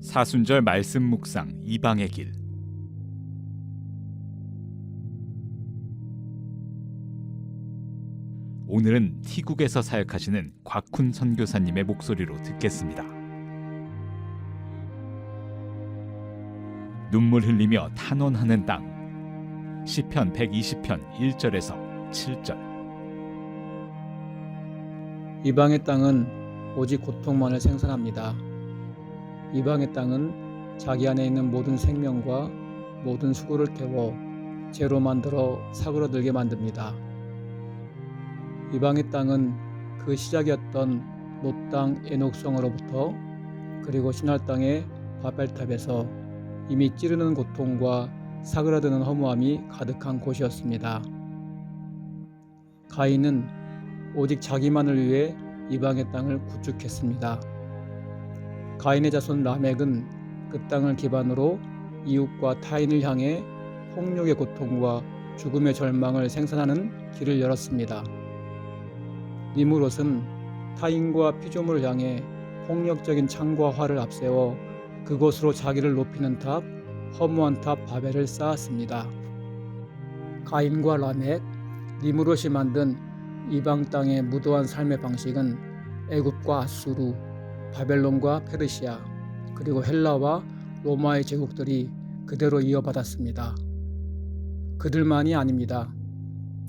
사순절 말씀 묵상 이방의 길 오늘은 티국에서 사역하시는 곽훈 선교사님의 목소리로 듣겠습니다. 눈물 흘리며 탄원하는 땅 시편 120편 1절에서 7절 이방의 땅은 오직 고통만을 생산합니다. 이방의 땅은 자기 안에 있는 모든 생명과 모든 수고를 태워 죄로 만들어 사그러들게 만듭니다. 이방의 땅은 그 시작이었던 노땅 에녹성으로부터 그리고 신할 땅의 바벨탑에서 이미 찌르는 고통과 사그라드는 허무함이 가득한 곳이었습니다. 가인은 오직 자기만을 위해 이방의 땅을 구축했습니다. 가인의 자손 라멕은 그 땅을 기반으로 이웃과 타인을 향해 폭력의 고통과 죽음의 절망을 생산하는 길을 열었습니다. 니무롯은 타인과 피조물을 향해 폭력적인 창과 활을 앞세워 그곳으로 자기를 높이는 탑, 허무한 탑 바벨을 쌓았습니다. 가인과 라멕, 니무롯이 만든 이방 땅의 무도한 삶의 방식은 애굽과 아수르, 바벨론과 페르시아, 그리고 헬라와 로마의 제국들이 그대로 이어받았습니다. 그들만이 아닙니다.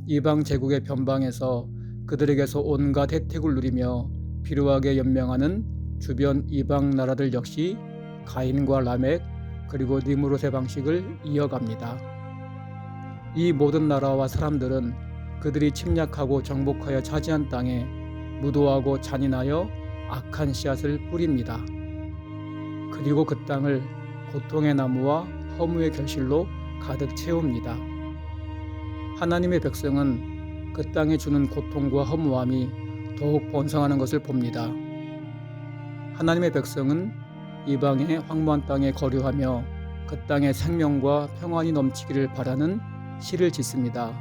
이방 제국의 변방에서 그들에게서 온갖 혜택을 누리며 비루하게 연명하는 주변 이방 나라들 역시 가인과 라멕 그리고 니무롯의 방식을 이어갑니다. 이 모든 나라와 사람들은 그들이 침략하고 정복하여 차지한 땅에 무도하고 잔인하여 악한 씨앗을 뿌립니다. 그리고 그 땅을 고통의 나무와 허무의 결실로 가득 채웁니다. 하나님의 백성은 그 땅에 주는 고통과 허무함이 더욱 번성하는 것을 봅니다. 하나님의 백성은 이방의 황무한 땅에 거류하며 그 땅에 생명과 평안이 넘치기를 바라는 시를 짓습니다.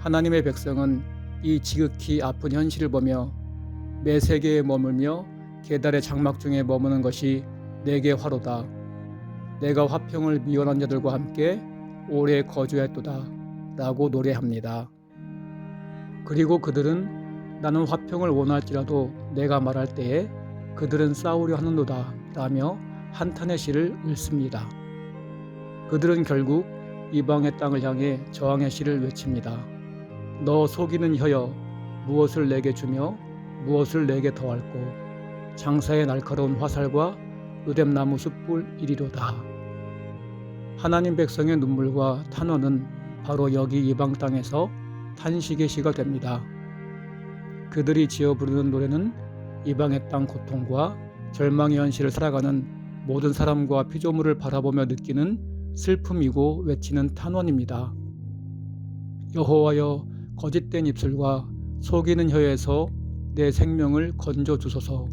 하나님의 백성은 이 지극히 아픈 현실을 보며 매 세계에 머물며 계달의 장막 중에 머무는 것이 내게 화로다. 내가 화평을 미워한 자들과 함께 오래 거주했도다. 라고 노래합니다. 그리고 그들은 나는 화평을 원할지라도 내가 말할 때에 그들은 싸우려 하는도다. 라며 한탄의 시를 읽습니다. 그들은 결국 이방의 땅을 향해 저항의 시를 외칩니다. 너 속이는 혀여 무엇을 내게 주며 무엇을 내게 더할꼬 장사의 날카로운 화살과 으뎀나무 숯불 이리로다. 하나님 백성의 눈물과 탄원은 바로 여기 이방 땅에서 탄식의 시가 됩니다. 그들이 지어 부르는 노래는 이방의 땅 고통과 절망의 현실을 살아가는 모든 사람과 피조물을 바라보며 느끼는 슬픔이고 외치는 탄원입니다. 여호와여 거짓된 입술과 속이는 혀에서 내 생명을 건져 주소서.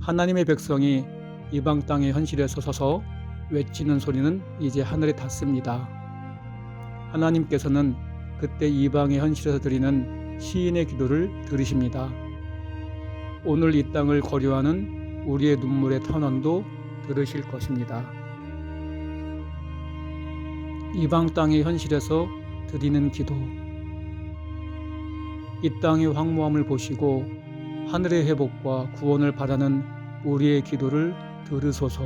하나님의 백성이 이방 땅의 현실에 서서 외치는 소리는 이제 하늘에 닿습니다. 하나님께서는 그때 이방의 현실에서 드리는 시인의 기도를 들으십니다. 오늘 이 땅을 거류하는 우리의 눈물의 탄원도 들으실 것입니다. 이방 땅의 현실에서 드리는 기도. 이 땅의 황무함을 보시고 하늘의 회복과 구원을 바라는 우리의 기도를 들으소서.